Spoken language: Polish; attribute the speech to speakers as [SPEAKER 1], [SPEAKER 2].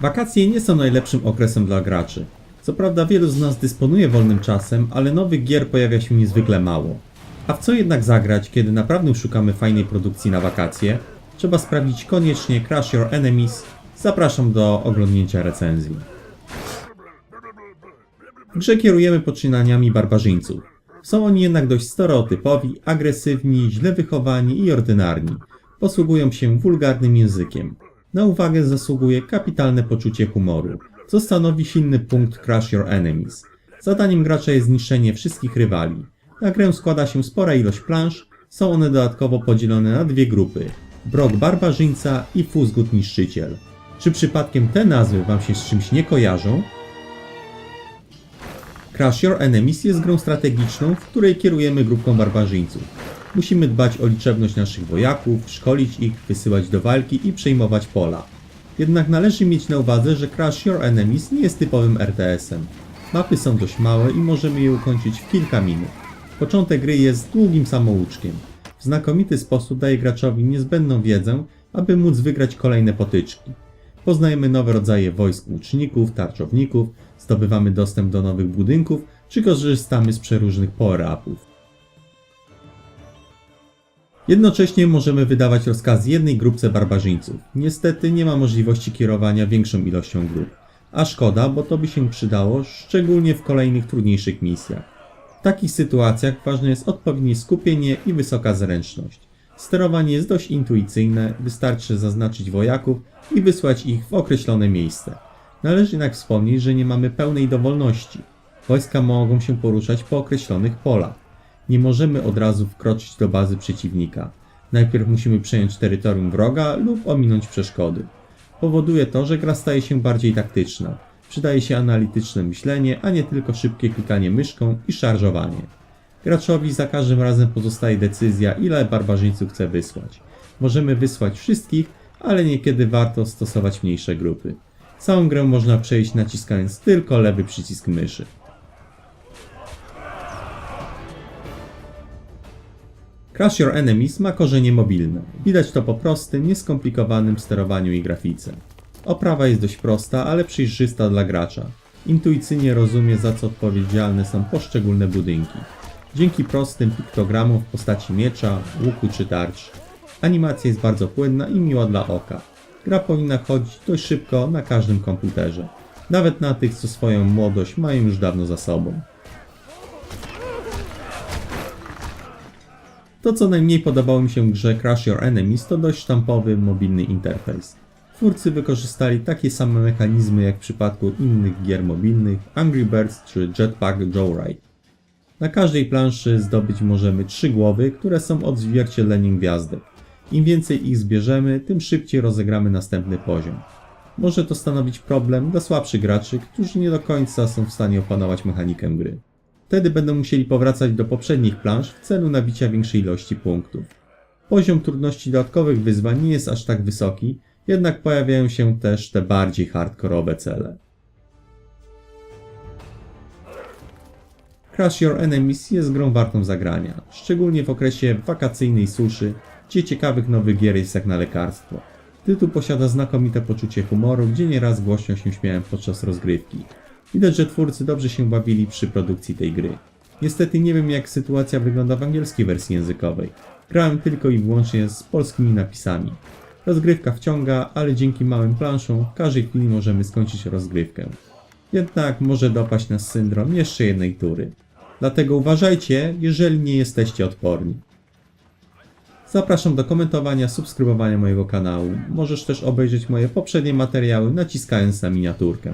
[SPEAKER 1] Wakacje nie są najlepszym okresem dla graczy. Co prawda wielu z nas dysponuje wolnym czasem, ale nowych gier pojawia się niezwykle mało. A w co jednak zagrać, kiedy naprawdę szukamy fajnej produkcji na wakacje? Trzeba sprawdzić koniecznie Crash Your Enemies. Zapraszam do oglądnięcia recenzji. W grze kierujemy poczynaniami barbarzyńców. Są oni jednak dość stereotypowi, agresywni, źle wychowani i ordynarni. Posługują się wulgarnym językiem. Na uwagę zasługuje kapitalne poczucie humoru, co stanowi silny punkt Crush Your Enemies. Zadaniem gracza jest zniszczenie wszystkich rywali. Na grę składa się spora ilość plansz, są one dodatkowo podzielone na dwie grupy. Brok Barbarzyńca i Fuzgut Niszczyciel. Czy przypadkiem te nazwy Wam się z czymś nie kojarzą? Crash Your Enemies jest grą strategiczną, w której kierujemy grupką barbarzyńców. Musimy dbać o liczebność naszych wojaków, szkolić ich, wysyłać do walki i przejmować pola. Jednak należy mieć na uwadze, że Crash Your Enemies nie jest typowym RTS-em. Mapy są dość małe i możemy je ukończyć w kilka minut. Początek gry jest długim samouczkiem. W znakomity sposób daje graczowi niezbędną wiedzę, aby móc wygrać kolejne potyczki. Poznajemy nowe rodzaje wojsk łuczników, tarczowników, zdobywamy dostęp do nowych budynków, czy korzystamy z przeróżnych power-upów. Jednocześnie możemy wydawać rozkaz jednej grupce barbarzyńców. Niestety nie ma możliwości kierowania większą ilością grup. A szkoda, bo to by się przydało, szczególnie w kolejnych trudniejszych misjach. W takich sytuacjach ważne jest odpowiednie skupienie i wysoka zręczność. Sterowanie jest dość intuicyjne, wystarczy zaznaczyć wojaków i wysłać ich w określone miejsce. Należy jednak wspomnieć, że nie mamy pełnej dowolności. Wojska mogą się poruszać po określonych polach. Nie możemy od razu wkroczyć do bazy przeciwnika. Najpierw musimy przejąć terytorium wroga lub ominąć przeszkody. Powoduje to, że gra staje się bardziej taktyczna. Przydaje się analityczne myślenie, a nie tylko szybkie klikanie myszką i szarżowanie. Graczowi za każdym razem pozostaje decyzja, ile barbarzyńców chce wysłać. Możemy wysłać wszystkich, ale niekiedy warto stosować mniejsze grupy. Całą grę można przejść naciskając tylko lewy przycisk myszy. Crash Your Enemies ma korzenie mobilne. Widać to po prostym, nieskomplikowanym sterowaniu i grafice. Oprawa jest dość prosta, ale przejrzysta dla gracza. Intuicyjnie rozumie za co odpowiedzialne są poszczególne budynki. Dzięki prostym piktogramom w postaci miecza, łuku czy tarcz. Animacja jest bardzo płynna i miła dla oka. Gra powinna chodzić dość szybko na każdym komputerze. Nawet na tych, co swoją młodość mają już dawno za sobą. To co najmniej podobało mi się grze Crash Your Enemies to dość sztampowy, mobilny interfejs. Twórcy wykorzystali takie same mechanizmy jak w przypadku innych gier mobilnych Angry Birds czy Jetpack Joyride. Na każdej planszy zdobyć możemy trzy głowy, które są odzwierciedleniem gwiazdek. Im więcej ich zbierzemy, tym szybciej rozegramy następny poziom. Może to stanowić problem dla słabszych graczy, którzy nie do końca są w stanie opanować mechanikę gry. Wtedy będą musieli powracać do poprzednich plansz w celu nabicia większej ilości punktów. Poziom trudności dodatkowych wyzwań nie jest aż tak wysoki, jednak pojawiają się też te bardziej hardkorowe cele. Crash Your Enemies jest grą wartą zagrania, szczególnie w okresie wakacyjnej suszy, gdzie ciekawych nowych gier jest jak na lekarstwo. Tytuł posiada znakomite poczucie humoru, gdzie nieraz głośno się śmiałem podczas rozgrywki. Widać, że twórcy dobrze się bawili przy produkcji tej gry. Niestety nie wiem jak sytuacja wygląda w angielskiej wersji językowej. Grałem tylko i wyłącznie z polskimi napisami. Rozgrywka wciąga, ale dzięki małym planszom w każdej chwili możemy skończyć rozgrywkę. Jednak może dopaść nas syndrom jeszcze jednej tury. Dlatego uważajcie, jeżeli nie jesteście odporni. Zapraszam do komentowania, subskrybowania mojego kanału. Możesz też obejrzeć moje poprzednie materiały naciskając na miniaturkę.